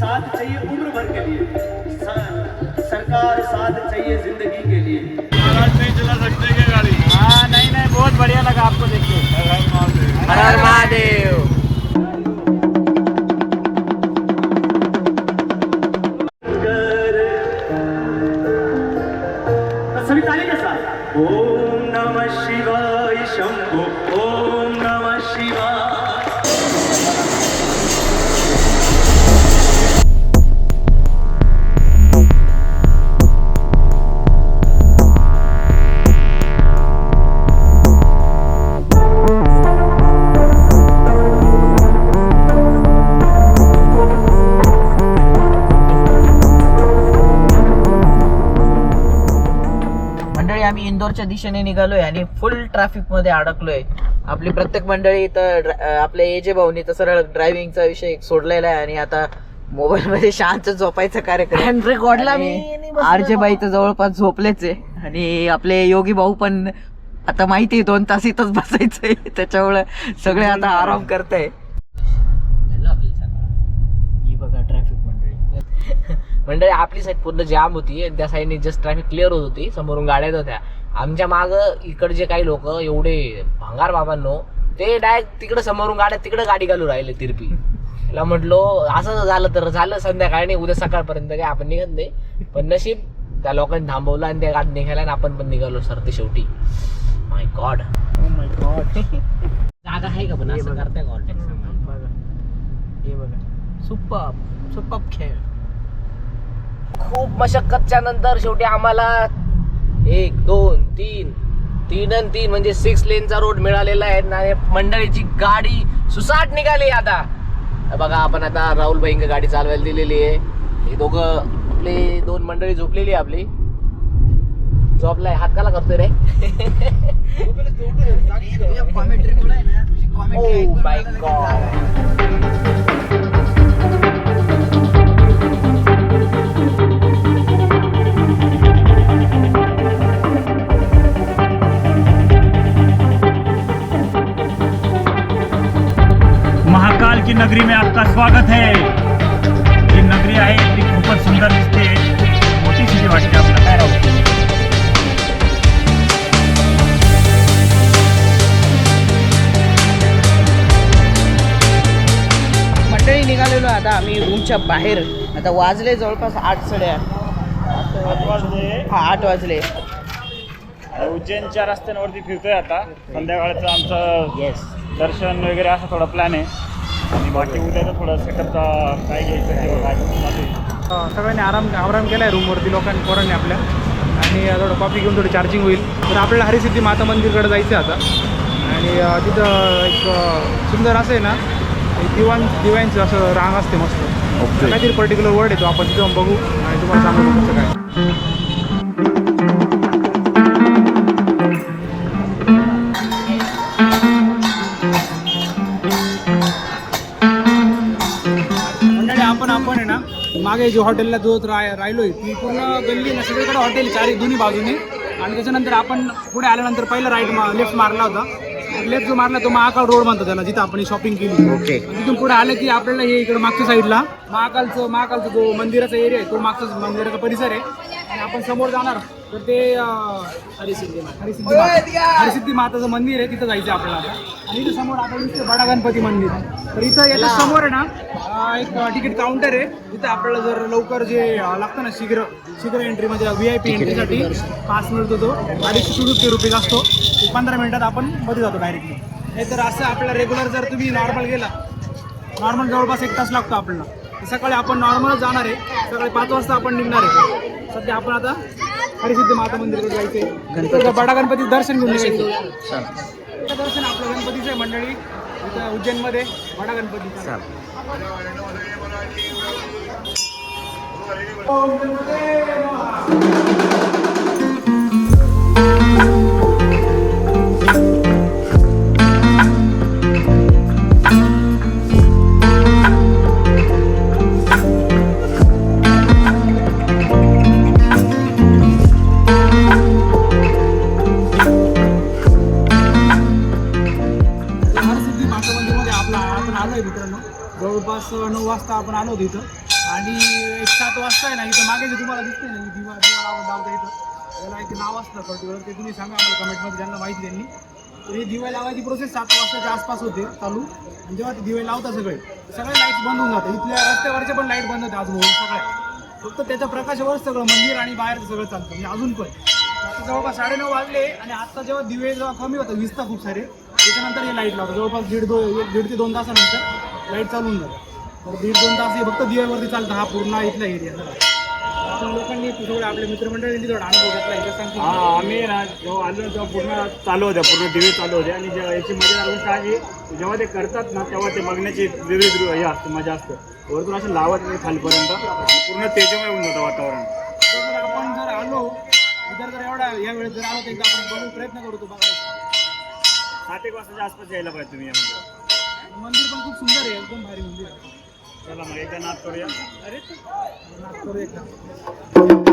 साथ चाहिए उम्र भर के लिए। सरकार साथ चाहिए ज़िंदगी के लिए। नहीं चला सकते क्या गाड़ी। हाँ नहीं नहीं बहुत बढ़िया लगा आपको देख के हर हर महादेव। कर तो सभी ताली के साथ ओम नमः शिवाय शंभो। ओम मंडळी आम्ही इंदोरच्या दिशेने निघालोय आणि फुल ट्रॅफिकमध्ये अडकलोय. आपली प्रत्येक मंडळी अं, आपल्या एजे भाऊनी तर सरळ ड्रायव्हिंगचा विषय सोडलेला आहे आणि आता मोबाईल मध्ये शांत झोपायचा कार्यक्रम रेकॉर्डला मी आरजे बाई तर जवळपास झोपलेच आहे. आणि आपले योगी भाऊ पण आता माहिती आहे दोन तास इथंच बसायचंय. त्याच्यामुळे सगळे आता आराम करताय ही बघा ट्रॅफिक मंडळी आपली साईड पूर्ण जाम होती आणि त्या साईडने जस्ट ट्रॅफिक क्लिअर होत होती. समोरून गाड्या येत होत्या. आमच्या माग इकडचे काही लोक एवढे भंगार बाबांनो ते डायरेक्ट तिकडे समोरून गाड्या तिकडे गाडी घालून राहिले तिरपी. त्याला म्हटलो असं झालं तर झालं संध्याकाळी नाही उद्या सकाळपर्यंत काय आपण निघत नाही. पण नशीब त्या लोकांनी थांबवलं आणि त्या गाडी निघाल्या आणि आपण पण निघालो सर ते शेवटी. माय गॉड माय गॉड जागा आहे का पण? असं करताय time? हे बघा. सुपर सुपर खेळ. खूप मशक्कतच्या नंतर शेवटी आम्हाला एक दोन तीन तीन आणि तीन म्हणजे सिक्स लेनचा रोड मिळालेला आहे. आणि मंडळीची गाडी सुसाट निघाली आता. बघा आपण आता राहुल भाईंग गाडी चालवायला दिलेली आहे. हे दोघं आपली दोन मंडळी झोपलेली आहे आपली. झोपलाय. हात काला करतोय रे. Oh my रूमच्या बाहेर. आता वाजले जवळपास आठ साडे हा आठ वाजले. उज्जैनच्या रस्त्यांवरती फिरतोय आता. संध्याकाळचं आमचं येस दर्शन वगैरे असं थोडा प्लॅन आहे. आणि बाकी उद्याचं थोडं सेटअपचा काय घ्यायचं काय. सगळ्यांनी आराम आराम केला आहे रूमवरती लोकांनी पोरांनी आपल्या. आणि थोडं कॉफी घेऊन थोडी चार्जिंग होईल. तर आपल्याला हरिसिद्धी माता मंदिरकडे जायचं आहे आता. आणि तिथं एक सुंदर असं आहे ना दिवाण दिव्यांचं असं रांग असते मस्त. काहीतरी पर्टिक्युलर वर्ड येतो आपण तिथं बघू आणि तुम्हाला सांगू कसं काय. मंडळी आपण आपण आहे ना मागे जो हॉटेलला जो राय राहिलोय ती पूर्ण गल्ली ना सगळीकडे हॉटेल चारी दोन्ही बाजूने. आणि त्याच्यानंतर आपण पुढे आल्यानंतर पहिला राईट मा लेफ्ट मारला होता. लेफ्ट जो मारला तो महाकाळ रोड म्हणतो त्याला जिथं आपण शॉपिंग केली. ओके तिथून पुढे आलं की आपल्याला हे इकडे मागच्या साईडला महाकालचं महाकालचा जो मंदिराचा एरिया आहे तो मागचा मंदिराचा परिसर आहे. आणि आपण समोर जाणार तर ते हरिसिद्धी हरिसिद्धी माता. हरिसिद्धी माताचं मंदिर आहे तिथं जायचं आपल्याला. आणि इथं समोर आता दिसतं बडा गणपती मंदिर. तर इथं याच्या समोर आहे ना एक तिकीट काउंटर आहे. तिथं आपल्याला जर लवकर जे लागतं ना शीघ्र शीघ्र एंट्री म्हणजे व्ही आय पी एंट्रीसाठी पास मिळतो तो अडीचशे फिफ्टी रुपीज असतो पंधरा मिनिटात आपण मध्ये जातो डायरेक्टली नाही तर असं आपल्याला रेग्युलर जर तुम्ही नॉर्मल गेला नॉर्मल जवळपास एक तास लागतो आपल्याला. सकाळी आपण नॉर्मलच जाणार आहे. सकाळी पाच वाजता आपण निघणार आहे. सध्या आपण आता हरिसिद्धी माता मंदिरकडे जायचंय. गणपती बडा गणपती दर्शन घेऊन इथं दर्शन आपलं गणपतीचं आहे मंडळी. इथं उज्जैनमध्ये बडा गणपती. हरसिद्धी माता नऊ वाजता आपण आलो होतो इथं. आणि एक सात वाजता आहे ना इथं मागे जे तुम्हाला दिसते ना दिवा दिवा लावून लावता इथं. त्याला एक नाव असतं पर्टिक्युलर ते तुम्ही सांगा आम्हाला कमेंटमध्ये ज्यांना माहिती त्यांनी. तर हे दिवे लावायची प्रोसेस सात वाजताच्या आसपास होते चालू. आणि जेव्हा ते दिवे लावतात सगळे सगळे लाईट्स बंद होऊन जातात. इथल्या रस्त्यावरचे पण लाइट बंद होते आजूबाजू सगळ्या फक्त त्याच्या प्रकाशावर सगळं मंदिर आणि बाहेरचं सगळं चालतं म्हणजे अजून पण. आता जवळपास साडेनऊ वाजले आणि आता जेव्हा दिवे जेव्हा कमी होतात वीसता खूप सारे त्याच्यानंतर हे लाइट लावतात. जवळपास दीड दोन एक दीड ते दोन तासानंतर लाइट चालून जातं दीड दोन तास हे फक्त दिव्यावरती चालतं हा पूर्ण इथला एरिया लोकांनी थोडं आपल्या मित्रमंडळींनी थोडा अनुभव घेतला हा सांगतो आम्ही ना जेव्हा आलो तेव्हा पूर्ण चालू होत्या पूर्ण दिवे चालू होते. आणि जेव्हा याची मजा गोष्ट आहे की जेव्हा ते करतात ना तेव्हा ते बघण्याची वेगळी दृ- हे असते मजा असते. वरतून असं लावत नाही खालीपर्यंत. पूर्ण तेजमय होऊन जातं वातावरण. तर जर आपण जर आलो इतर जर एवढा या वेळेत जर आलो तर एकदा आपण बघू प्रयत्न करू तो बघायचा. सात एक वाजताच्या आसपास यायला पाहिजे तुम्ही यामध्ये मंदिर पण खूप सुंदर आहे एकदम भारी मंदिर आहे. चला मग एकदा नाद करूया अरे नाद करू एकदा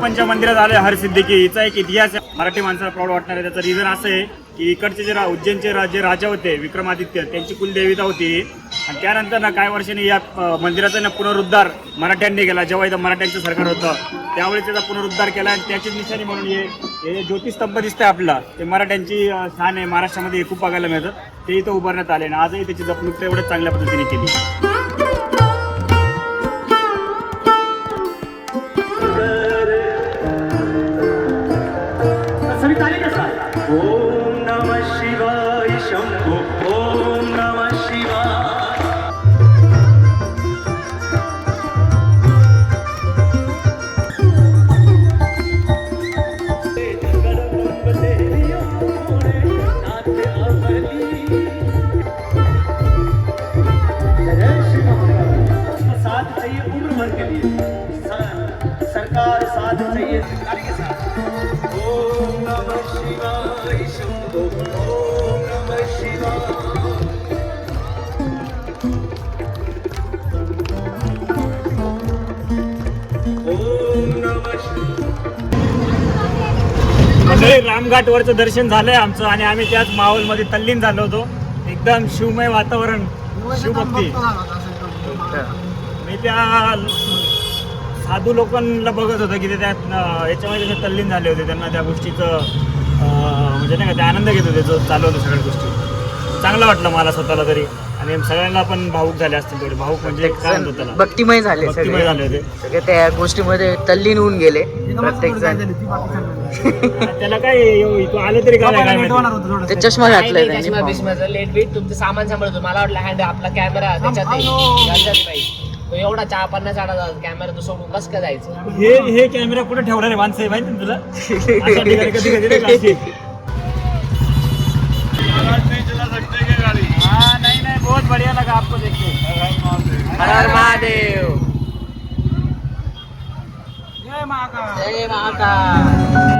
पंच मंदिरात आले हरसिद्धी हिचा एक इतिहास आहे. मराठी माणसाला प्राऊड वाटणार आहे त्याचं रिझन असं आहे की इकडचे जे उज्जैनचे राजे राजा होते विक्रमादित्य त्यांची कुलदेविता होती आणि त्यानंतर ना काही वर्षांनी या मंदिराचा ना पुनरुद्धार मराठ्यांनी केला. जेव्हा इथं मराठ्यांचं सरकार होतं त्यावेळी त्याचा पुनरुद्धार केला आणि त्याचीच निशाणी म्हणून हे हे ज्योतिस्तंभ दिसतंय आपला ते मराठ्यांची स्थान आहे. महाराष्ट्रामध्ये हे खूप बघायला मिळतं. ते इथं उभारण्यात आले आणि आजही त्याची जपणूक तेवढ्याच चांगल्या पद्धतीने केली. साथ चाहिए उम्र भर के लिए। सरकार साथ चाहिए। सरकार के साथ। रामघाटवरचं दर्शन झालंय आमचं आणि आम्ही त्याच माहोलमध्ये तल्लीन झालो होतो. एकदम शिवमय वातावरण. शिवभक्ती मी त्या साधू लोकांना बघत होतो की ते त्यात याच्यामध्ये ते तल्लीन झाले होते. त्यांना त्या गोष्टीचं म्हणजे नाही का ते आनंद घेत होते जो चालू होतं सगळ्या गोष्टी. चांगलं वाटलं मला स्वतःला तरी. आणि सगळ्यांना पण भाऊक झाले असतील थोडे भाऊक म्हणजे काय म्हणतो त्याला? भक्तिमय झाले भक्तिमय सगळे. झाले होते. सगळे त्या गोष्टीमध्ये तल्लीन होऊन गेले. प्रत्येक जण. त्याला काय तू आलं तरी काय काय माहिती. ते चष्मा घातलाय त्यांनी. चष्मा बिष्माचं लेट बीट तुमचं सामान सांभाळतो. मला वाटलं हँड आपला कॅमेरा त्याच्यात आहे. त्याच्यात नाही. तो एवढा चार पन्नास आडा कॅमेरा तो सोडून कसं काय जायचं? हे हे कॅमेरा कुठे ठेवणार आहे माणसं आहे माहिती तुला? अशा ठिकाणी कधी कधी नाही का अशी? बढ़िया लगा आपको देख के हर हर महादेव। जय महाकाल जय महाकाल